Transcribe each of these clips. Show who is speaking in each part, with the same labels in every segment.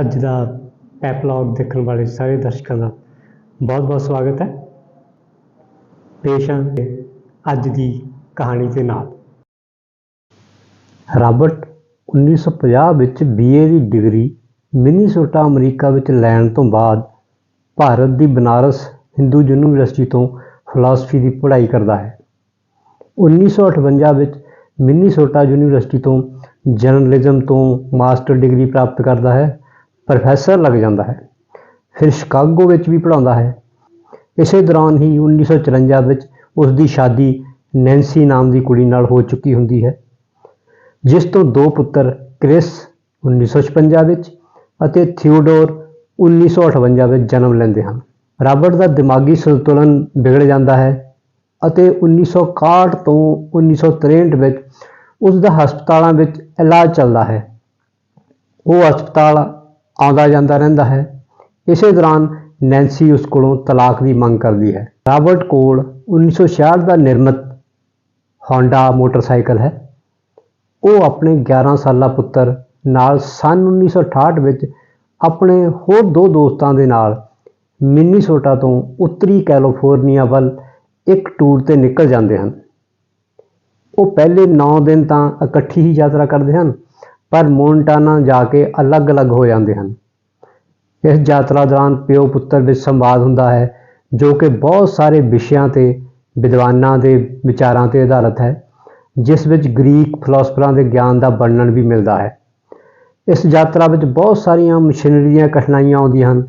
Speaker 1: ਅੱਜ ਦਾ ਪੈਪਲੌਗ ਦੇਖਣ ਵਾਲੇ ਸਾਰੇ ਦਰਸ਼ਕਾਂ ਦਾ ਬਹੁਤ ਬਹੁਤ ਸਵਾਗਤ ਹੈ। ਪੇਸ਼ ਹਾਂ ਅੱਜ ਦੀ ਕਹਾਣੀ ਦੇ ਨਾਲ। ਰਾਬਰਟ 1950 ਵਿੱਚ ਬੀਏ ਦੀ ਡਿਗਰੀ ਮਿਨੀਸੋਟਾ, ਅਮਰੀਕਾ ਵਿੱਚ ਲੈਣ ਤੋਂ ਬਾਅਦ ਭਾਰਤ ਦੀ ਬਨਾਰਸ ਹਿੰਦੂ ਯੂਨੀਵਰਸਿਟੀ ਤੋਂ ਫਿਲਾਸਫੀ ਦੀ ਪੜ੍ਹਾਈ ਕਰਦਾ ਹੈ। 1958 ਵਿੱਚ ਮਿਨੀਸੋਟਾ ਯੂਨੀਵਰਸਿਟੀ ਤੋਂ ਜਰਨਲਿਜ਼ਮ ਤੋਂ ਮਾਸਟਰ ਡਿਗਰੀ ਪ੍ਰਾਪਤ ਕਰਦਾ ਹੈ। ਪ੍ਰੋਫੈਸਰ ਲੱਗ ਜਾਂਦਾ ਹੈ। ਫਿਰ ਸ਼ਿਕਾਗੋ ਵਿੱਚ ਵੀ ਪੜ੍ਹਾਉਂਦਾ ਹੈ। ਇਸੇ ਦੌਰਾਨ ਹੀ 1954 ਵਿੱਚ ਉਸ ਦੀ ਸ਼ਾਦੀ ਨੈਂਸੀ ਨਾਮ ਦੀ ਕੁੜੀ ਨਾਲ ਹੋ ਚੁੱਕੀ ਹੁੰਦੀ ਹੈ। ਜਿਸ ਤੋਂ ਦੋ ਪੁੱਤਰ ਕ੍ਰਿਸ 1956 ਵਿੱਚ ਅਤੇ ਥਿਓਡੋਰ 1958 ਵਿੱਚ ਜਨਮ ਲੈਂਦੇ ਹਨ। ਰਾਬਰਟ ਦਾ ਦਿਮਾਗੀ ਸੰਤੁਲਨ ਵਿਗੜ ਜਾਂਦਾ ਹੈ ਅਤੇ 1961 ਤੋਂ 1963 ਵਿੱਚ ਉਸ ਦਾ ਹਸਪਤਾਲਾਂ ਵਿੱਚ ਇਲਾਜ ਚੱਲਦਾ ਹੈ। ਉਹ ਹਸਪਤਾਲ ਆਉਂਦਾ ਜਾਂਦਾ ਰਹਿੰਦਾ ਹੈ। ਇਸੇ ਦੌਰਾਨ ਨੈਂਸੀ ਉਸ ਕੋਲੋਂ ਤਲਾਕ ਦੀ ਮੰਗ ਕਰਦੀ ਹੈ। ਰਾਬਰਟ ਕੋਲ 1966 ਦਾ ਨਿਰਮਿਤ ਹੋਂਡਾ ਮੋਟਰਸਾਈਕਲ ਹੈ। ਉਹ ਆਪਣੇ 11 ਸਾਲਾ ਪੁੱਤਰ ਨਾਲ ਸਨ 1968 ਵਿੱਚ ਆਪਣੇ ਹੋਰ ਦੋ ਦੋਸਤਾਂ ਦੇ ਨਾਲ ਮਿਨੀਸੋਟਾ ਤੋਂ ਉੱਤਰੀ ਕੈਲੀਫੋਰਨੀਆ ਵੱਲ ਇੱਕ ਟੂਰ ਤੇ ਨਿਕਲ ਜਾਂਦੇ ਹਨ। ਉਹ ਪਹਿਲੇ 9 ਦਿਨ ਤਾਂ ਇਕੱਠੀ ਹੀ ਯਾਤਰਾ ਕਰਦੇ ਹਨ। ਪਰ ਮੋਨਟਾਨਾ ਜਾ ਕੇ ਅਲੱਗ-ਅਲੱਗ ਹੋ ਜਾਂਦੇ ਹਨ। ਇਸ ਯਾਤਰਾ ਦੌਰਾਨ ਪਿਓ ਪੁੱਤਰ ਵਿੱਚ ਸੰਵਾਦ ਹੁੰਦਾ ਹੈ, ਜੋ ਕਿ ਬਹੁਤ ਸਾਰੇ ਵਿਸ਼ਿਆਂ ਤੇ, ਵਿਦਵਾਨਾਂ ਦੇ ਵਿਚਾਰਾਂ ਤੇ ਆਧਾਰਿਤ ਹੈ, ਜਿਸ ਵਿੱਚ ਗ੍ਰੀਕ ਫਿਲਾਸਫਰਾਂ ਦੇ ਗਿਆਨ ਦਾ ਵਰਣਨ ਵੀ ਮਿਲਦਾ ਹੈ। ਇਸ ਯਾਤਰਾ ਵਿੱਚ ਬਹੁਤ ਸਾਰੀਆਂ ਮਸ਼ੀਨਰੀ ਦੀਆਂ ਕਠਿਨਾਈਆਂ ਆਉਂਦੀਆਂ ਹਨ,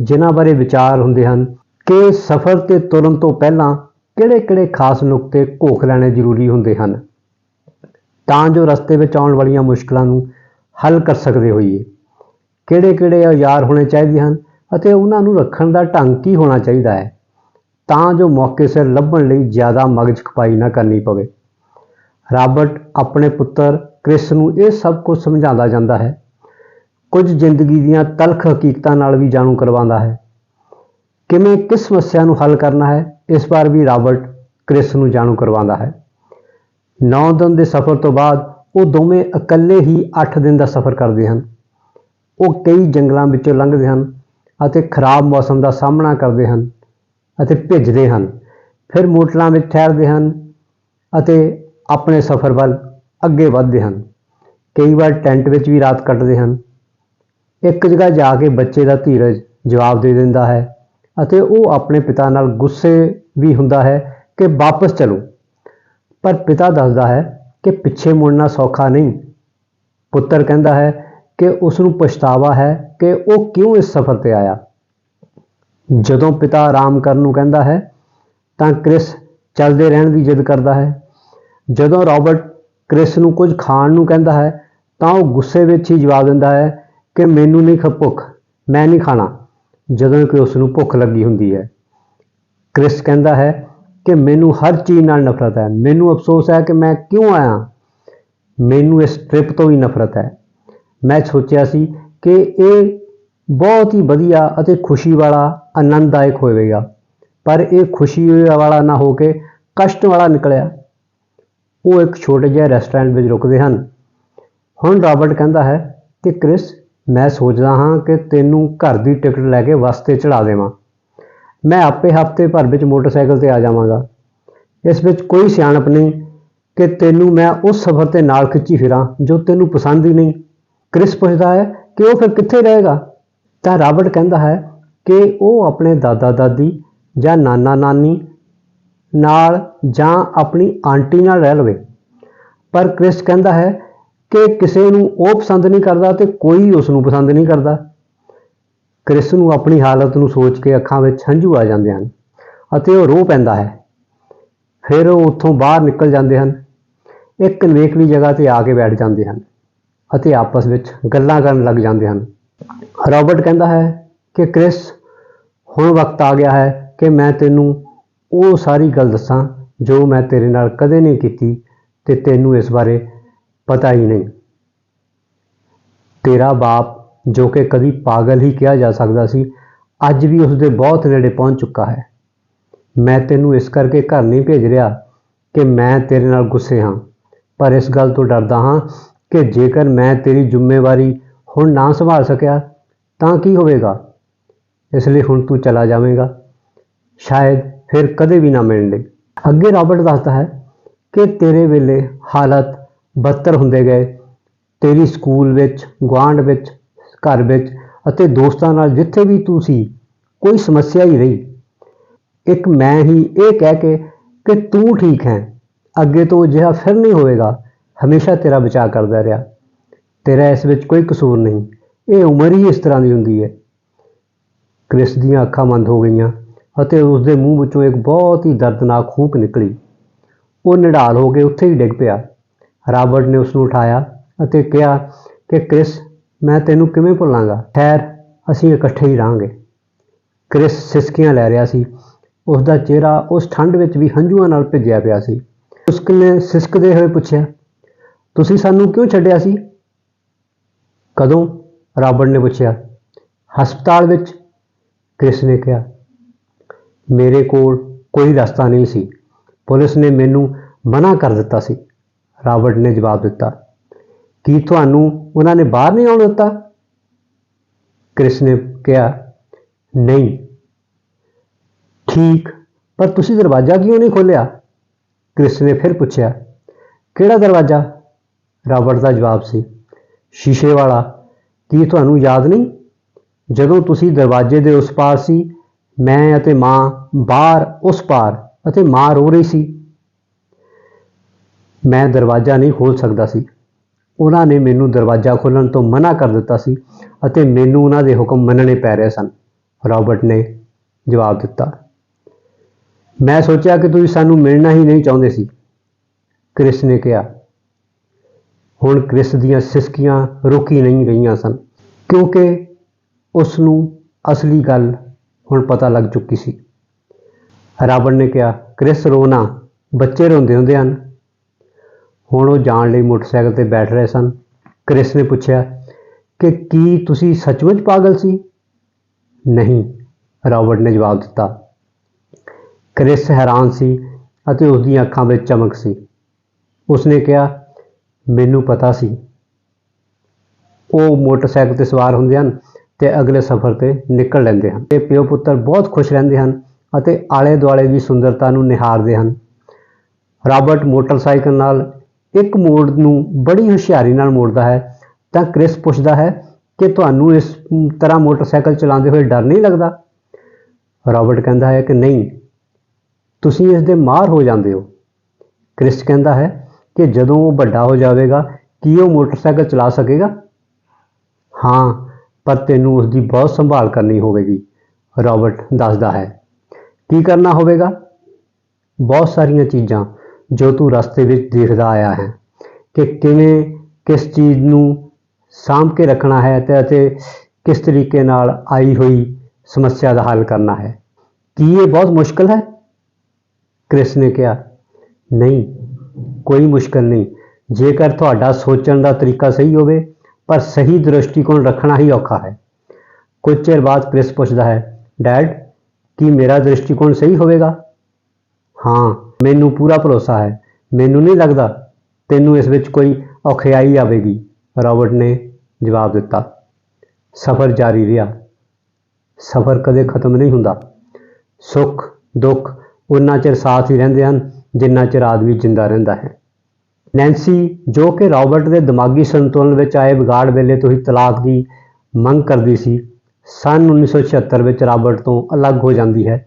Speaker 1: ਜਿਨ੍ਹਾਂ ਬਾਰੇ ਵਿਚਾਰ ਹੁੰਦੇ ਹਨ ਕਿ ਸਫ਼ਰ ਤੇ ਤੁਰਨ ਤੋਂ ਪਹਿਲਾਂ ਕਿਹੜੇ-ਕਿਹੜੇ ਖਾਸ ਨੁਕਤੇ ਘੋਖ ਲੈਣੇ ਜ਼ਰੂਰੀ ਹੁੰਦੇ ਹਨ। ਤਾਂ ਜੋ ਰਸਤੇ ਵਿੱਚ ਆਉਣ ਵਾਲੀਆਂ ਮੁਸ਼ਕਲਾਂ ਨੂੰ ਹੱਲ ਕਰ ਸਕਦੇ ਹੋਈਏ। ਕਿਹੜੇ-ਕਿਹੜੇ ਔਜ਼ਾਰ ਹੋਣੇ ਚਾਹੀਦੇ ਹਨ ਅਤੇ ਉਹਨਾਂ ਨੂੰ ਰੱਖਣ ਦਾ ਢੰਗ ਕੀ ਹੋਣਾ ਚਾਹੀਦਾ ਹੈ? ਤਾਂ ਜੋ ਮੌਕੇ ਸਿਰ ਲੱਭਣ ਲਈ ਜ਼ਿਆਦਾ ਮਗਜ ਖਪਾਈ ਨਾ ਕਰਨੀ ਪਵੇ। ਰਾਬਰਟ ਆਪਣੇ ਪੁੱਤਰ ਕ੍ਰਿਸ ਨੂੰ ਇਹ ਸਭ ਕੁਝ ਸਮਝਾਉਂਦਾ ਜਾਂਦਾ ਹੈ। ਕੁਝ ਜ਼ਿੰਦਗੀ ਦੀਆਂ ਤਲਖ ਹਕੀਕਤਾਂ ਨਾਲ ਵੀ ਜਾਣੂ ਕਰਵਾਉਂਦਾ ਹੈ। ਕਿਵੇਂ ਕਿਸ ਸਮੱਸਿਆ ਨੂੰ ਹੱਲ ਕਰਨਾ ਹੈ, ਇਸ ਵਾਰ ਵੀ ਰਾਬਰਟ ਕ੍ਰਿਸ ਨੂੰ ਜਾਣੂ ਕਰਵਾਉਂਦਾ ਹੈ। 9 ਦਿਨ ਦੇ ਸਫ਼ਰ ਤੋਂ ਬਾਅਦ ਉਹ ਦੋਵੇਂ ਇਕੱਲੇ ਹੀ 8 ਦਿਨ ਦਾ ਸਫ਼ਰ ਕਰਦੇ ਹਨ। ਉਹ ਕਈ ਜੰਗਲਾਂ ਵਿੱਚੋਂ ਲੰਘਦੇ ਹਨ ਅਤੇ ਖਰਾਬ ਮੌਸਮ ਦਾ ਸਾਹਮਣਾ ਕਰਦੇ ਹਨ ਅਤੇ ਭਿੱਜਦੇ ਹਨ। ਫਿਰ ਮੋਟਲਾਂ ਵਿੱਚ ਠਹਿਰਦੇ ਹਨ ਅਤੇ ਆਪਣੇ ਸਫ਼ਰ ਵੱਲ ਅੱਗੇ ਵਧਦੇ ਹਨ। ਕਈ ਵਾਰ ਟੈਂਟ ਵਿੱਚ ਵੀ ਰਾਤ ਕੱਟਦੇ ਹਨ। ਇੱਕ ਜਗ੍ਹਾ ਜਾ ਕੇ ਬੱਚੇ ਦਾ ਧੀਰਜ ਜਵਾਬ ਦੇ ਦਿੰਦਾ ਹੈ ਅਤੇ ਉਹ ਆਪਣੇ ਪਿਤਾ ਨਾਲ ਗੁੱਸੇ ਵੀ ਹੁੰਦਾ ਹੈ ਕਿ ਵਾਪਸ ਚਲੋ। ਪਰ ਪਿਤਾ ਦੱਸਦਾ ਹੈ ਕਿ ਪਿੱਛੇ ਮੁੜਨਾ ਸੌਖਾ ਨਹੀਂ। ਪੁੱਤਰ ਕਹਿੰਦਾ ਹੈ ਕਿ ਉਸ ਨੂੰ ਪਛਤਾਵਾ ਹੈ ਕਿ ਉਹ ਕਿਉਂ ਇਸ ਸਫ਼ਰ ਤੇ ਆਇਆ। ਜਦੋਂ ਪਿਤਾ ਆਰਾਮ ਕਰਨ ਨੂੰ ਕਹਿੰਦਾ ਹੈ, ਤਾਂ ਕ੍ਰਿਸ ਚੱਲਦੇ ਰਹਿਣ ਦੀ ਜਿੱਦ ਕਰਦਾ ਹੈ। ਜਦੋਂ ਰਾਬਰਟ ਕ੍ਰਿਸ ਨੂੰ ਕੁਝ ਖਾਣ ਨੂੰ ਕਹਿੰਦਾ ਹੈ, ਤਾਂ ਉਹ ਗੁੱਸੇ ਵਿੱਚ ਹੀ ਜਵਾਬ ਦਿੰਦਾ ਹੈ ਕਿ ਮੈਨੂੰ ਨਹੀਂ ਖ ਭੁੱਖ, ਮੈਂ ਨਹੀਂ ਖਾਣਾ, ਜਦੋਂ ਕਿ ਉਸ ਨੂੰ ਭੁੱਖ ਲੱਗੀ ਹੁੰਦੀ ਹੈ। ਕ੍ਰਿਸ ਕਹਿੰਦਾ ਹੈ ਕਿ ਮੈਨੂੰ ਹਰ ਚੀਜ਼ ਨਾਲ ਨਫ਼ਰਤ ਹੈ। ਮੈਨੂੰ ਅਫਸੋਸ ਹੈ ਕਿ ਮੈਂ ਕਿਉਂ ਆਇਆ ਮੈਨੂੰ ਇਸ ਟ੍ਰਿਪ ਤੋਂ ਵੀ ਨਫ਼ਰਤ ਹੈ। ਮੈਂ ਸੋਚਿਆ ਸੀ ਕਿ ਇਹ ਬਹੁਤ ਹੀ ਵਧੀਆ ਅਤੇ ਖੁਸ਼ੀ ਵਾਲਾ, ਆਨੰਦਦਾਇਕ ਹੋਵੇਗਾ। ਪਰ ਇਹ ਖੁਸ਼ੀ ਵਾਲਾ ਨਾ ਹੋ ਕੇ ਕਸ਼ਟ ਵਾਲਾ ਨਿਕਲਿਆ। ਉਹ ਇੱਕ ਛੋਟੇ ਜਿਹੇ ਰੈਸਟੋਰੈਂਟ ਵਿੱਚ ਰੁਕਦੇ ਹਨ। ਹੁਣ ਰਾਬਰਟ ਕਹਿੰਦਾ ਹੈ ਕਿ ਕ੍ਰਿਸ, ਮੈਂ ਸੋਚਦਾ ਹਾਂ ਕਿ ਤੈਨੂੰ ਘਰ ਦੀ ਟਿਕਟ ਲੈ ਕੇ ਵਾਸਤੇ ਤੇ ਚੜਾ ਦੇਵਾਂ। ਮੈਂ ਆਪੇ ਹਫ਼ਤੇ ਭਰ ਵਿੱਚ ਮੋਟਰਸਾਈਕਲ ਤੇ ਆ ਜਾਵਾਂਗਾ। ਇਸ ਵਿੱਚ ਕੋਈ ਸਿਆਣਪ ਨਹੀਂ ਕਿ ਤੈਨੂੰ ਮੈਂ ਉਸ ਸਫ਼ਰ ਤੇ ਨਾਲ ਖਿੱਚੀ ਫਿਰਾਂ ਜੋ ਤੈਨੂੰ ਪਸੰਦ ਹੀ ਨਹੀਂ। ਕ੍ਰਿਸ ਪੁੱਛਦਾ ਹੈ ਕਿ ਉਹ ਫਿਰ ਕਿੱਥੇ ਰਹੇਗਾ? ਤਾਂ ਰਾਬਰਟ ਕਹਿੰਦਾ ਹੈ ਕਿ ਉਹ ਆਪਣੇ ਦਾਦਾ ਦਾਦੀ ਜਾਂ ਨਾਨਾ ਨਾਨੀ ਨਾਲ ਜਾਂ ਆਪਣੀ ਆਂਟੀ ਨਾਲ ਰਹਿ ਲਵੇ। ਪਰ ਕ੍ਰਿਸ ਕਹਿੰਦਾ ਹੈ ਕਿ ਕਿਸੇ ਨੂੰ ਉਹ ਪਸੰਦ ਨਹੀਂ ਕਰਦਾ ਤੇ ਕੋਈ ਉਸ ਨੂੰ ਪਸੰਦ ਨਹੀਂ ਕਰਦਾ। ਕ੍ਰਿਸ ਨੂੰ ਆਪਣੀ ਹਾਲਤ ਨੂੰ ਸੋਚ ਕੇ ਅੱਖਾਂ ਵਿੱਚ ਹੰਝੂ ਆ ਜਾਂਦੇ ਹਨ ਅਤੇ ਉਹ ਰੋ ਪੈਂਦਾ ਹੈ। ਫਿਰ ਉਹ ਉੱਥੋਂ ਬਾਹਰ ਨਿਕਲ ਜਾਂਦੇ ਹਨ। ਇੱਕ ਨਵੇਕਲੀ ਜਗ੍ਹਾ ਤੇ ਆ ਕੇ ਬੈਠ ਜਾਂਦੇ ਹਨ ਅਤੇ ਆਪਸ ਵਿੱਚ ਗੱਲਾਂ ਕਰਨ ਲੱਗ ਜਾਂਦੇ ਹਨ। ਰਾਬਰਟ ਕਹਿੰਦਾ ਹੈ ਕਿ ਕ੍ਰਿਸ, ਹੁਣ ਵਕਤ ਆ ਗਿਆ ਹੈ ਕਿ ਮੈਂ ਤੈਨੂੰ ਉਹ ਸਾਰੀ ਗੱਲ ਦੱਸਾਂ ਜੋ ਮੈਂ ਤੇਰੇ ਨਾਲ ਕਦੇ ਨਹੀਂ ਕੀਤੀ ਤੇ ਤੈਨੂੰ ਇਸ ਬਾਰੇ ਪਤਾ ਹੀ ਨਹੀਂ। ਤੇਰਾ ਬਾਪ ਜੋ ਕਿ ਕਦੀ ਪਾਗਲ ਹੀ ਕਿਹਾ ਜਾ ਸਕਦਾ ਸੀ, ਅੱਜ ਵੀ ਉਸ ਦੇ ਬਹੁਤ ਨੇੜੇ ਪਹੁੰਚ ਚੁੱਕਾ ਹੈ। ਮੈਂ ਤੈਨੂੰ ਇਸ ਕਰਕੇ ਘਰ ਨਹੀਂ ਭੇਜ ਰਿਹਾ ਕਿ ਮੈਂ ਤੇਰੇ ਨਾਲ ਗੁੱਸੇ ਹਾਂ, ਪਰ ਇਸ ਗੱਲ ਤੋਂ ਡਰਦਾ ਹਾਂ ਕਿ ਜੇਕਰ ਮੈਂ ਤੇਰੀ ਜ਼ਿੰਮੇਵਾਰੀ ਹੁਣ ਨਾ ਸੰਭਾਲ ਸਕਿਆ, ਤਾਂ ਕੀ ਹੋਵੇਗਾ? ਇਸ ਲਈ ਹੁਣ ਤੂੰ ਚਲਾ ਜਾਵੇਂਗਾ। ਸ਼ਾਇਦ ਫਿਰ ਕਦੇ ਵੀ ਨਾ ਮਿਲਣ ਲਈ ਅੱਗੇ ਰਾਬਰਟ ਦੱਸਦਾ ਹੈ ਕਿ ਤੇਰੇ ਵੇਲੇ ਹਾਲਤ ਬਦਤਰ ਹੁੰਦੇ ਗਏ। ਤੇਰੀ ਸਕੂਲ ਵਿੱਚ, ਗੁਆਂਢ ਵਿੱਚ ਘਰ ਵਿੱਚ ਅਤੇ ਦੋਸਤਾਂ ਨਾਲ ਜਿੱਥੇ ਵੀ ਤੂੰ ਸੀ ਕੋਈ ਸਮੱਸਿਆ ਹੀ ਰਹੀ ਇੱਕ ਮੈਂ ਹੀ ਇਹ ਕਹਿ ਕੇ ਕਿ ਤੂੰ ਠੀਕ ਹੈ, ਅੱਗੇ ਤੋਂ ਅਜਿਹਾ ਫਿਰ ਨਹੀਂ ਹੋਵੇਗਾ, ਹਮੇਸ਼ਾ ਤੇਰਾ ਬਚਾਅ ਕਰਦਾ ਰਿਹਾ। ਤੇਰਾ ਇਸ ਵਿੱਚ ਕੋਈ ਕਸੂਰ ਨਹੀਂ, ਇਹ ਉਮਰ ਹੀ ਇਸ ਤਰ੍ਹਾਂ ਦੀ ਹੁੰਦੀ ਹੈ। ਕ੍ਰਿਸ ਦੀਆਂ ਅੱਖਾਂ ਬੰਦ ਹੋ ਗਈਆਂ ਅਤੇ ਉਸ ਦੇ ਮੂੰਹ ਵਿੱਚੋਂ ਇੱਕ ਬਹੁਤ ਹੀ ਦਰਦਨਾਕ ਹੂਕ ਨਿਕਲੀ। ਉਹ ਨਿਢਾਲ ਹੋ ਕੇ ਉੱਥੇ ਹੀ ਡਿੱਗ ਪਿਆ। ਰਾਬਰਟ ਨੇ ਉਸ ਨੂੰ ਉਠਾਇਆ ਅਤੇ ਕਿਹਾ ਕਿ ਕ੍ਰਿਸ ਮੈਂ ਤੈਨੂੰ ਕਿਵੇਂ ਭੁੱਲਾਂਗਾ? ਖੈਰ ਅਸੀਂ ਇਕੱਠੇ ਹੀ ਰਹਾਂਗੇ। ਕ੍ਰਿਸ ਸਿਸਕੀਆਂ ਲੈ ਰਿਹਾ ਸੀ। ਉਸ ਦਾ ਚਿਹਰਾ ਉਸ ਠੰਡ ਵਿੱਚ ਵੀ ਹੰਝੂਆਂ ਨਾਲ ਭਿੱਜਿਆ ਪਿਆ ਸੀ। ਉਸਕ ਨੇ ਸਿਸਕਦੇ ਹੋਏ ਪੁੱਛਿਆ, ਤੁਸੀਂ ਸਾਨੂੰ ਕਿਉਂ ਛੱਡਿਆ ਸੀ? ਕਦੋਂ? ਰਾਬਰਟ ਨੇ ਪੁੱਛਿਆ, ਹਸਪਤਾਲ ਵਿੱਚ? ਕ੍ਰਿਸ ਨੇ ਕਿਹਾ, ਮੇਰੇ ਕੋਲ ਕੋਈ ਰਸਤਾ ਨਹੀਂ ਸੀ। ਪੁਲਿਸ ਨੇ ਮੈਨੂੰ ਮਨਾ ਕਰ ਦਿੱਤਾ ਸੀ। ਰਾਬਰਟ ਨੇ ਜਵਾਬ ਦਿੱਤਾ ਕੀ ਤੁਹਾਨੂੰ ਉਹਨਾਂ ਨੇ ਬਾਹਰ ਨਹੀਂ ਆਉਣ ਦਿੱਤਾ? ਕ੍ਰਿਸ ਨੇ ਕਿਹਾ, ਨਹੀਂ। ਠੀਕ, ਪਰ ਤੁਸੀਂ ਦਰਵਾਜ਼ਾ ਕਿਉਂ ਨਹੀਂ ਖੋਲ੍ਹਿਆ? ਕ੍ਰਿਸ ਨੇ ਫਿਰ ਪੁੱਛਿਆ, ਕਿਹੜਾ ਦਰਵਾਜ਼ਾ? ਰਾਬਰਟ ਦਾ ਜਵਾਬ ਸੀ, ਸ਼ੀਸ਼ੇ ਵਾਲਾ। ਕੀ ਤੁਹਾਨੂੰ ਯਾਦ ਨਹੀਂ? ਜਦੋਂ ਤੁਸੀਂ ਦਰਵਾਜ਼ੇ ਦੇ ਉਸ ਪਾਰ ਸੀ, ਮੈਂ ਅਤੇ ਮਾਂ ਬਾਹਰ ਉਸ ਪਾਰ ਅਤੇ ਮਾਂ ਰੋ ਰਹੀ ਸੀ। ਮੈਂ ਦਰਵਾਜ਼ਾ ਨਹੀਂ ਖੋਲ ਸਕਦਾ ਸੀ। ਉਹਨਾਂ ਨੇ ਮੈਨੂੰ ਦਰਵਾਜ਼ਾ ਖੋਲ੍ਹਣ ਤੋਂ ਮਨਾ ਕਰ ਦਿੱਤਾ ਸੀ ਅਤੇ ਮੈਨੂੰ ਉਹਨਾਂ ਦੇ ਹੁਕਮ ਮੰਨਣੇ ਪੈ ਰਹੇ ਸਨ। ਰਾਬਰਟ ਨੇ ਜਵਾਬ ਦਿੱਤਾ, ਮੈਂ ਸੋਚਿਆ ਕਿ ਤੁਸੀਂ ਸਾਨੂੰ ਮਿਲਣਾ ਹੀ ਨਹੀਂ ਚਾਹੁੰਦੇ ਸੀ। ਕ੍ਰਿਸ ਨੇ ਕਿਹਾ, ਹੁਣ ਕ੍ਰਿਸ ਦੀਆਂ ਸਿਸਕੀਆਂ ਰੁਕੀ ਨਹੀਂ ਰਹੀਆਂ ਸਨ, ਕਿਉਂਕਿ ਉਸ ਨੂੰ ਅਸਲੀ ਗੱਲ ਹੁਣ ਪਤਾ ਲੱਗ ਚੁੱਕੀ ਸੀ। ਰਾਬਰਟ ਨੇ ਕਿਹਾ, ਕ੍ਰਿਸ ਰੋਣਾ ਬੱਚੇ ਰੋਂਦੇ ਹੁੰਦੇ ਹਨ। ਹੁਣ ਉਹ ਜਾਣ ਲਈ ਮੋਟਰਸਾਈਕਲ ਤੇ ਬੈਠ ਰਹੇ ਸਨ। ਕ੍ਰਿਸ ਨੇ ਪੁੱਛਿਆ ਕਿ ਕੀ ਤੁਸੀਂ ਸੱਚਮੁੱਚ ਪਾਗਲ ਸੀ? ਨਹੀਂ, ਰਾਬਰਟ ਨੇ ਜਵਾਬ ਦਿੱਤਾ। ਕ੍ਰਿਸ ਹੈਰਾਨ ਸੀ ਅਤੇ ਉਸ ਦੀਆਂ ਅੱਖਾਂ ਵਿੱਚ ਚਮਕ ਸੀ। ਉਸਨੇ ਕਿਹਾ, ਮੈਨੂੰ ਪਤਾ ਸੀ। ਉਹ ਮੋਟਰਸਾਈਕਲ ਤੇ ਸਵਾਰ ਹੁੰਦੇ ਹਨ ਤੇ ਅਗਲੇ ਸਫ਼ਰ ਤੇ ਨਿਕਲ ਲੈਂਦੇ ਹਨ। ਤੇ ਪਿਓ ਪੁੱਤਰ ਬਹੁਤ ਖੁਸ਼ ਰਹਿੰਦੇ ਹਨ ਅਤੇ ਆਲੇ ਦੁਆਲੇ ਦੀ ਸੁੰਦਰਤਾ ਨੂੰ ਨਿਹਾਰਦੇ ਹਨ। ਰਾਬਰਟ ਮੋਟਰਸਾਈਕਲ ਨਾਲ ਇੱਕ ਮੋੜ ਨੂੰ ਬੜੀ ਹੁਸ਼ਿਆਰੀ ਨਾਲ ਮੋੜਦਾ ਹੈ, ਤਾਂ ਕ੍ਰਿਸ ਪੁੱਛਦਾ ਹੈ ਕਿ ਤੁਹਾਨੂੰ ਇਸ ਤਰ੍ਹਾਂ ਮੋਟਰਸਾਈਕਲ ਚਲਾਉਂਦੇ ਹੋਏ ਡਰ ਨਹੀਂ ਲੱਗਦਾ? ਰਾਬਰਟ ਕਹਿੰਦਾ ਹੈ ਕਿ ਨਹੀਂ, ਤੁਸੀਂ ਇਸ ਦੇ ਮਾਰ ਹੋ ਜਾਂਦੇ ਹੋ। ਕ੍ਰਿਸ ਕਹਿੰਦਾ ਹੈ ਕਿ ਜਦੋਂ ਉਹ ਵੱਡਾ ਹੋ ਜਾਵੇਗਾ, ਕੀ ਉਹ ਮੋਟਰਸਾਈਕਲ ਚਲਾ ਸਕੇਗਾ? ਹਾਂ, ਪਰ ਤੈਨੂੰ ਉਸ ਦੀ ਬਹੁਤ ਸੰਭਾਲ ਕਰਨੀ ਹੋਵੇਗੀ, ਰਾਬਰਟ ਦੱਸਦਾ ਹੈ। ਕੀ ਕਰਨਾ ਹੋਵੇਗਾ? ਬਹੁਤ ਸਾਰੀਆਂ ਚੀਜ਼ਾਂ ਜੋ ਤੂੰ ਰਸਤੇ ਵਿੱਚ ਦੇਖਦਾ ਆਇਆ ਹੈ ਕਿ ਕਿਵੇਂ, ਕਿਸ ਚੀਜ਼ ਨੂੰ ਸਾਂਭ ਕੇ ਰੱਖਣਾ ਹੈ ਤੇ ਅਤੇ ਕਿਸ ਤਰੀਕੇ ਨਾਲ ਆਈ ਹੋਈ ਸਮੱਸਿਆ ਦਾ ਹੱਲ ਕਰਨਾ ਹੈ। ਕੀ ਇਹ ਬਹੁਤ ਮੁਸ਼ਕਲ ਹੈ? ਕ੍ਰਿਸ ਨੇ ਕਿਹਾ, ਨਹੀਂ, ਕੋਈ ਮੁਸ਼ਕਲ ਨਹੀਂ। ਜੇਕਰ ਤੁਹਾਡਾ ਸੋਚਣ ਦਾ ਤਰੀਕਾ ਸਹੀ ਹੋਵੇ, ਪਰ ਸਹੀ ਦ੍ਰਿਸ਼ਟੀਕੋਣ ਰੱਖਣਾ ਹੀ ਔਖਾ ਹੈ। ਕੁਝ ਚਿਰ ਬਾਅਦ ਕ੍ਰਿਸ ਪੁੱਛਦਾ ਹੈ, ਡੈਡ, ਕੀ ਮੇਰਾ ਦ੍ਰਿਸ਼ਟੀਕੋਣ ਸਹੀ ਹੋਵੇਗਾ? ਹਾਂ ਮੈਨੂੰ ਪੂਰਾ ਭਰੋਸਾ ਹੈ। ਮੈਨੂੰ ਨਹੀਂ ਲੱਗਦਾ ਤੈਨੂੰ ਇਸ ਵਿੱਚ ਕੋਈ ਔਖਿਆਈ ਆਵੇਗੀ ਰਾਬਰਟ ਨੇ ਜਵਾਬ ਦਿੱਤਾ, ਸਫ਼ਰ ਜਾਰੀ ਰਿਹਾ। ਸਫ਼ਰ ਕਦੇ ਖਤਮ ਨਹੀਂ ਹੁੰਦਾ। ਸੁੱਖ, ਦੁੱਖ ਉਨਾ ਚਿਰ ਸਾਥ ਹੀ ਰਹਿੰਦੇ ਹਨ ਜਿੰਨਾ ਚਿਰ ਆਦਮੀ ਜਿੰਦਾ ਰਹਿੰਦਾ ਹੈ। ਨੈਂਸੀ, ਜੋ ਕਿ ਰਾਬਰਟ ਦੇ ਦਿਮਾਗੀ ਸੰਤੁਲਨ ਵਿੱਚ ਆਏ ਵਿਗਾੜ ਵੇਲੇ ਤੋਂ ਹੀ ਤਲਾਕ ਦੀ ਮੰਗ ਕਰਦੀ ਸੀ, ਸਨ 1976 ਵਿੱਚ ਰਾਬਰਟ ਤੋਂ ਅਲੱਗ ਹੋ ਜਾਂਦੀ ਹੈ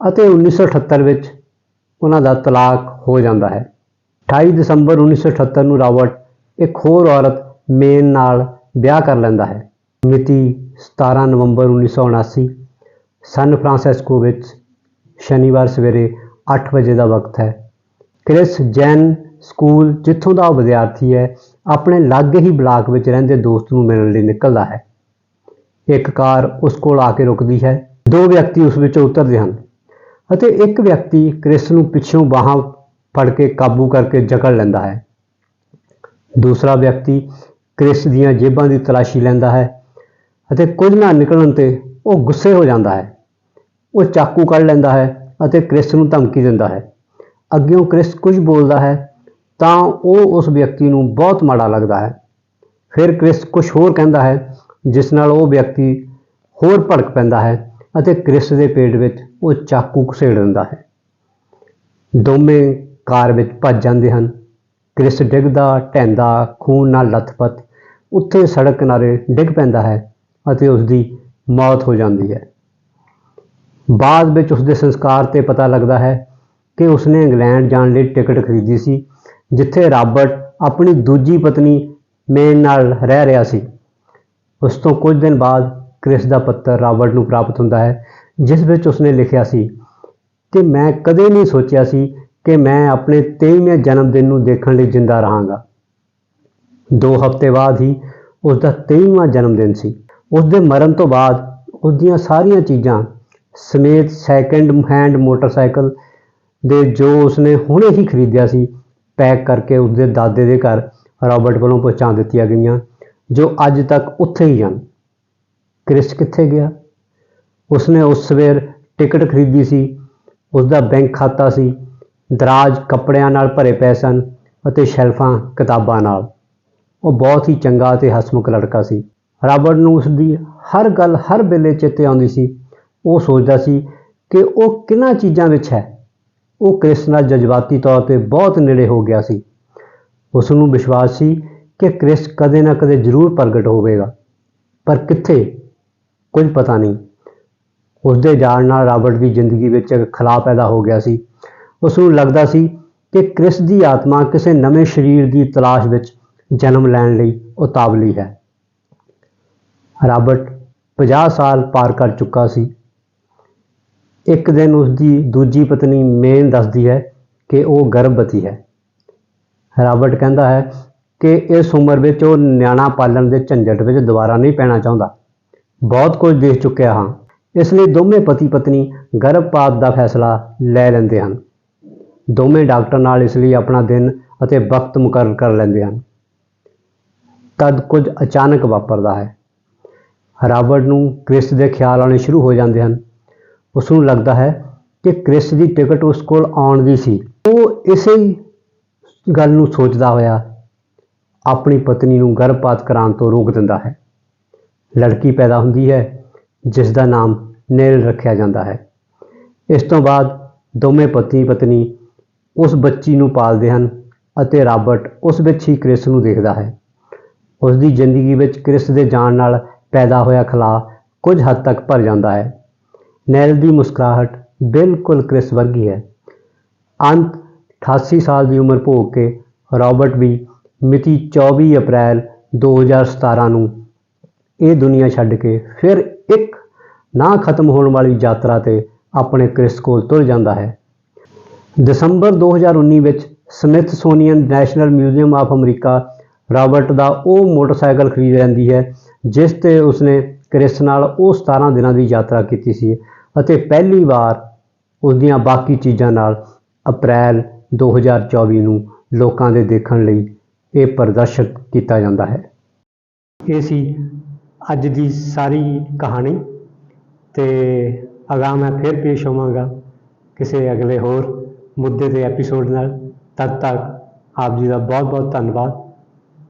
Speaker 1: ਅਤੇ 1978 ਵਿੱਚ ਉਹਨਾਂ ਦਾ ਤਲਾਕ ਹੋ ਜਾਂਦਾ ਹੈ। 28 ਦਸੰਬਰ 1978 ਨੂੰ ਰਾਬਰਟ ਇੱਕ ਹੋਰ ਔਰਤ ਮੇਨ ਨਾਲ ਵਿਆਹ ਕਰ ਲੈਂਦਾ ਹੈ। ਮਿਤੀ 17 ਨਵੰਬਰ 1979 ਸਨ ਫਰਾਂਸਿਸਕੋ ਵਿੱਚ ਸ਼ਨੀਵਾਰ ਸਵੇਰੇ 8 ਵਜੇ ਦਾ ਵਕਤ ਹੈ। ਕ੍ਰਿਸ ਜੈਨ ਸਕੂਲ ਜਿੱਥੋਂ ਦਾ ਉਹ ਵਿਦਿਆਰਥੀ ਹੈ, ਆਪਣੇ ਲਾਗੇ ਹੀ ਬਲਾਕ ਵਿੱਚ ਰਹਿੰਦੇ ਦੋਸਤ ਨੂੰ ਮਿਲਣ ਲਈ ਨਿਕਲਦਾ ਹੈ। ਇੱਕ ਕਾਰ ਉਸ ਕੋਲ ਆ ਕੇ ਰੁਕਦੀ ਹੈ। ਦੋ ਵਿਅਕਤੀ ਉਸ ਵਿੱਚੋਂ ਉਤਰਦੇ ਹਨ। ਅਤੇ ਇੱਕ ਵਿਅਕਤੀ ਕ੍ਰਿਸ ਨੂੰ ਪਿੱਛੋਂ ਬਾਹਾਂ ਫੜ ਕੇ ਕਾਬੂ ਕਰਕੇ ਜਕੜ ਲੈਂਦਾ ਹੈ। ਦੂਸਰਾ ਵਿਅਕਤੀ ਕ੍ਰਿਸ ਦੀਆਂ ਜੇਬਾਂ ਦੀ ਤਲਾਸ਼ੀ ਲੈਂਦਾ ਹੈ ਅਤੇ ਕੁਝ ਨਾ ਨਿਕਲਣ ਤੇ ਉਹ ਗੁੱਸੇ ਹੋ ਜਾਂਦਾ ਹੈ। ਉਹ ਚਾਕੂ ਕੱਢ ਲੈਂਦਾ ਹੈ ਅਤੇ ਕ੍ਰਿਸ ਨੂੰ ਧਮਕੀ ਦਿੰਦਾ ਹੈ। ਅੱਗਿਓਂ ਕ੍ਰਿਸ ਕੁਝ ਬੋਲਦਾ ਹੈ ਤਾਂ ਉਹ ਉਸ ਵਿਅਕਤੀ ਨੂੰ ਬਹੁਤ ਮਾੜਾ ਲੱਗਦਾ ਹੈ। ਫਿਰ ਕ੍ਰਿਸ ਕੁਝ ਹੋਰ ਕਹਿੰਦਾ ਹੈ, ਜਿਸ ਨਾਲ ਉਹ ਵਿਅਕਤੀ ਹੋਰ ਭੜਕ ਪੈਂਦਾ ਹੈ। ਅਤੇ ਕ੍ਰਿਸ ਦੇ ਪੇਟ ਵਿੱਚ ਉਹ ਚਾਕੂ ਘੁਸੇੜ ਦਿੰਦਾ ਹੈ। ਦੋਵੇਂ ਕਾਰ ਵਿੱਚ ਭੱਜ ਜਾਂਦੇ ਹਨ। ਕ੍ਰਿਸ ਡਿੱਗਦਾ, ਢਹਿੰਦਾ, ਖੂਨ ਨਾਲ ਲੱਥਪੱਥ, ਉੱਥੇ ਸੜਕ ਕਿਨਾਰੇ ਡਿੱਗ ਪੈਂਦਾ ਹੈ ਅਤੇ ਉਸ ਦੀ ਮੌਤ ਹੋ ਜਾਂਦੀ ਹੈ। ਬਾਅਦ ਵਿੱਚ ਉਸ ਦੇ ਸੰਸਕਾਰ ਤੇ ਪਤਾ ਲੱਗਦਾ ਹੈ ਕਿ ਉਸਨੇ ਇੰਗਲੈਂਡ ਜਾਣ ਲਈ ਟਿਕਟ ਖਰੀਦੀ ਸੀ, ਜਿੱਥੇ ਰਾਬਰਟ ਆਪਣੀ ਦੂਜੀ ਪਤਨੀ ਮੇਨ ਨਾਲ ਰਹਿ ਰਿਹਾ ਸੀ। ਉਸ ਤੋਂ ਕੁਝ ਦਿਨ ਬਾਅਦ ਕ੍ਰਿਸ ਦਾ ਪੱਤਰ ਰਾਬਰਟ ਨੂੰ ਪ੍ਰਾਪਤ ਹੁੰਦਾ ਹੈ, ਜਿਸ ਵਿੱਚ ਉਸਨੇ ਲਿਖਿਆ ਸੀ ਕਿ ਮੈਂ ਕਦੇ ਨਹੀਂ ਸੋਚਿਆ ਸੀ ਕਿ ਮੈਂ ਆਪਣੇ 23ਵੇਂ ਜਨਮ ਦਿਨ ਨੂੰ ਦੇਖਣ ਲਈ ਜਿੰਦਾ ਰਹਾਂਗਾ। ਦੋ ਹਫ਼ਤੇ ਬਾਅਦ ਹੀ ਉਸ ਦਾ 23ਵਾਂ ਜਨਮ ਦਿਨ ਸੀ। ਉਸ ਦੇ ਮਰਨ ਤੋਂ ਬਾਅਦ ਉਸ ਦੀਆਂ ਸਾਰੀਆਂ ਚੀਜ਼ਾਂ ਸਮੇਤ ਸੈਕੰਡ ਹੈਂਡ ਮੋਟਰਸਾਈਕਲ ਦੇ ਜੋ ਉਸਨੇ ਹੁਣੇ ਹੀ ਖਰੀਦਿਆ ਸੀ, ਪੈਕ ਕਰਕੇ ਉਸਦੇ ਦਾਦੇ ਦੇ ਘਰ ਰਾਬਰਟ ਵੱਲੋਂ ਪਹੁੰਚਾ ਦਿੱਤੀਆਂ ਗਈਆਂ, ਜੋ ਅੱਜ ਤੱਕ ਉੱਥੇ ਹੀ ਹਨ। ਕ੍ਰਿਸ ਕਿੱਥੇ ਗਿਆ? ਉਸਨੇ ਉਸ ਸਵੇਰ ਟਿਕਟ ਖਰੀਦੀ ਸੀ, ਉਸਦਾ ਬੈਂਕ ਖਾਤਾ ਸੀ, ਦਰਾਜ ਕੱਪੜਿਆਂ ਨਾਲ ਭਰੇ ਪਏ ਸਨ ਅਤੇ ਸ਼ੈਲਫਾਂ ਕਿਤਾਬਾਂ ਨਾਲ। ਉਹ ਬਹੁਤ ਹੀ ਚੰਗਾ ਅਤੇ ਹਸਮੁਖ ਲੜਕਾ ਸੀ। ਰਾਬਰਟ ਨੂੰ ਉਸਦੀ ਹਰ ਗੱਲ ਹਰ ਵੇਲੇ ਚੇਤੇ ਆਉਂਦੀ ਸੀ। ਉਹ ਸੋਚਦਾ ਸੀ ਕਿ ਉਹ ਕਿਹਨਾਂ ਚੀਜ਼ਾਂ ਵਿੱਚ ਹੈ। ਉਹ ਕ੍ਰਿਸ ਨਾਲ ਜਜ਼ਬਾਤੀ ਤੌਰ ਤੇ ਬਹੁਤ ਨੇੜੇ ਹੋ ਗਿਆ ਸੀ। ਉਸ ਨੂੰ ਵਿਸ਼ਵਾਸ ਸੀ ਕਿ ਕ੍ਰਿਸ ਕਦੇ ਨਾ ਕਦੇ ਜ਼ਰੂਰ ਪ੍ਰਗਟ ਹੋਵੇਗਾ। ਪਰ ਕਿੱਥੇ ਕੁਝ ਪਤਾ ਨਹੀਂ। ਉਸ ਦੇ ਜਾਣ ਨਾਲ ਰਾਬਰਟ ਦੀ ਜ਼ਿੰਦਗੀ ਵਿੱਚ ਇੱਕ ਖਲਾਅ ਪੈਦਾ ਹੋ ਗਿਆ ਸੀ। ਉਸ ਨੂੰ ਲੱਗਦਾ ਸੀ ਕਿ ਕ੍ਰਿਸ ਦੀ ਆਤਮਾ ਕਿਸੇ ਨਵੇਂ ਸਰੀਰ ਦੀ ਤਲਾਸ਼ ਵਿੱਚ ਜਨਮ ਲੈਣ ਲਈ ਉਤਾਵਲੀ ਹੈ। ਰਾਬਰਟ 50 ਸਾਲ ਪਾਰ ਕਰ ਚੁੱਕਾ ਸੀ। ਇੱਕ ਦਿਨ ਉਸ ਦੀ ਦੂਜੀ ਪਤਨੀ ਮੇਨ ਦੱਸਦੀ ਹੈ ਕਿ ਉਹ ਗਰਭਵਤੀ ਹੈ। ਰਾਬਰਟ ਕਹਿੰਦਾ ਹੈ ਕਿ ਇਸ ਉਮਰ ਵਿੱਚ ਉਹ ਨਿਆਣਾ ਪਾਲਣ ਦੇ ਝੰਜਟ ਵਿੱਚ ਦੁਬਾਰਾ ਨਹੀਂ ਪੈਣਾ ਚਾਹੁੰਦਾ। ਬਹੁਤ ਕੁਝ ਦੇਖ ਚੁੱਕਿਆ ਹਾਂ। ਇਸ ਲਈ ਦੋਵੇਂ ਪਤੀ ਪਤਨੀ ਗਰਭਪਾਤ ਦਾ ਫੈਸਲਾ ਲੈ ਲੈਂਦੇ ਹਨ। ਦੋਵੇਂ ਡਾਕਟਰ ਨਾਲ ਇਸ ਲਈ ਆਪਣਾ ਦਿਨ ਅਤੇ ਵਕਤ ਮੁਕਰਰ ਕਰ ਲੈਂਦੇ ਹਨ। ਤਦ ਕੁਝ ਅਚਾਨਕ ਵਾਪਰਦਾ ਹੈ। ਰਾਬਰਟ ਨੂੰ ਕ੍ਰਿਸ ਦੇ ਖਿਆਲ ਆਉਣੇ ਸ਼ੁਰੂ ਹੋ ਜਾਂਦੇ ਹਨ। ਉਸ ਨੂੰ ਲੱਗਦਾ ਹੈ ਕਿ ਕ੍ਰਿਸ ਦੀ ਟਿਕਟ ਉਸ ਕੋਲ ਆਉਣ ਦੀ ਸੀ। ਉਹ ਇਸੇ ਗੱਲ ਨੂੰ ਸੋਚਦਾ ਹੋਇਆ ਆਪਣੀ ਪਤਨੀ ਨੂੰ ਗਰਭਪਾਤ ਕਰਾਉਣ ਤੋਂ ਰੋਕ ਦਿੰਦਾ ਹੈ। ਲੜਕੀ ਪੈਦਾ ਹੁੰਦੀ ਹੈ, ਜਿਸ ਦਾ ਨਾਮ ਨੇਲ ਰੱਖਿਆ ਜਾਂਦਾ ਹੈ। ਇਸ ਤੋਂ ਬਾਅਦ ਦੋਵੇਂ ਪਤੀ ਪਤਨੀ ਉਸ ਬੱਚੀ ਨੂੰ ਪਾਲਦੇ ਹਨ ਅਤੇ ਰਾਬਰਟ ਉਸ ਵਿੱਚ ਹੀ ਕ੍ਰਿਸ ਨੂੰ ਦੇਖਦਾ ਹੈ। ਉਸ ਦੀ ਜ਼ਿੰਦਗੀ ਵਿੱਚ ਕ੍ਰਿਸ ਦੇ ਜਾਣ ਨਾਲ ਪੈਦਾ ਹੋਇਆ ਖਲਾ ਕੁਝ ਹੱਦ ਤੱਕ ਭਰ ਜਾਂਦਾ ਹੈ। ਨੈਲ ਦੀ ਮੁਸਕਰਾਹਟ ਬਿਲਕੁਲ ਕ੍ਰਿਸ ਵਰਗੀ ਹੈ। ਅੰਤ 88 ਸਾਲ ਦੀ ਉਮਰ ਭੋਗ ਕੇ ਰਾਬਰਟ ਵੀ ਮਿਤੀ 24 ਅਪ੍ਰੈਲ 2017 ਨੂੰ ਇਹ ਦੁਨੀਆ ਛੱਡ ਕੇ ਫਿਰ ਇੱਕ ਨਾ ਖਤਮ ਹੋਣ ਵਾਲੀ ਯਾਤਰਾ ਤੇ ਆਪਣੇ ਕ੍ਰਿਸ ਕੋਲ ਤੁਰ ਜਾਂਦਾ ਹੈ। ਦਸੰਬਰ 2019 ਵਿੱਚ Smithsonian National Museum of America Robert ਦਾ ਉਹ ਮੋਟਰਸਾਈਕਲ ਖਰੀਦ ਲੈਂਦੀ ਹੈ, ਜਿਸ ਤੇ ਉਸਨੇ ਕ੍ਰਿਸ ਨਾਲ ਉਹ 17 ਦਿਨਾਂ ਦੀ ਯਾਤਰਾ ਕੀਤੀ ਸੀ ਅਤੇ ਪਹਿਲੀ ਵਾਰ ਉਸ ਦੀਆਂ ਬਾਕੀ ਚੀਜ਼ਾਂ ਨਾਲ ਅਪ੍ਰੈਲ 2024 ਨੂੰ ਲੋਕਾਂ ਦੇ ਦੇਖਣ ਲਈ ਇਹ ਪ੍ਰਦਰਸ਼ਿਤ ਕੀਤਾ ਜਾਂਦਾ ਹੈ। ਇਹ ਸੀ ਅੱਜ ਦੀ ਸਾਰੀ ਕਹਾਣੀ ਤੇ ਅਗਾਂਹ ਮੈਂ ਫਿਰ ਪੇਸ਼ ਹੋਵਾਂਗਾ ਕਿਸੇ ਅਗਲੇ ਹੋਰ ਮੁੱਦੇ ਤੇ ਐਪੀਸੋਡ ਨਾਲ। ਤਦ ਤੱਕ ਆਪ ਜੀ ਦਾ ਬਹੁਤ ਬਹੁਤ ਧੰਨਵਾਦ।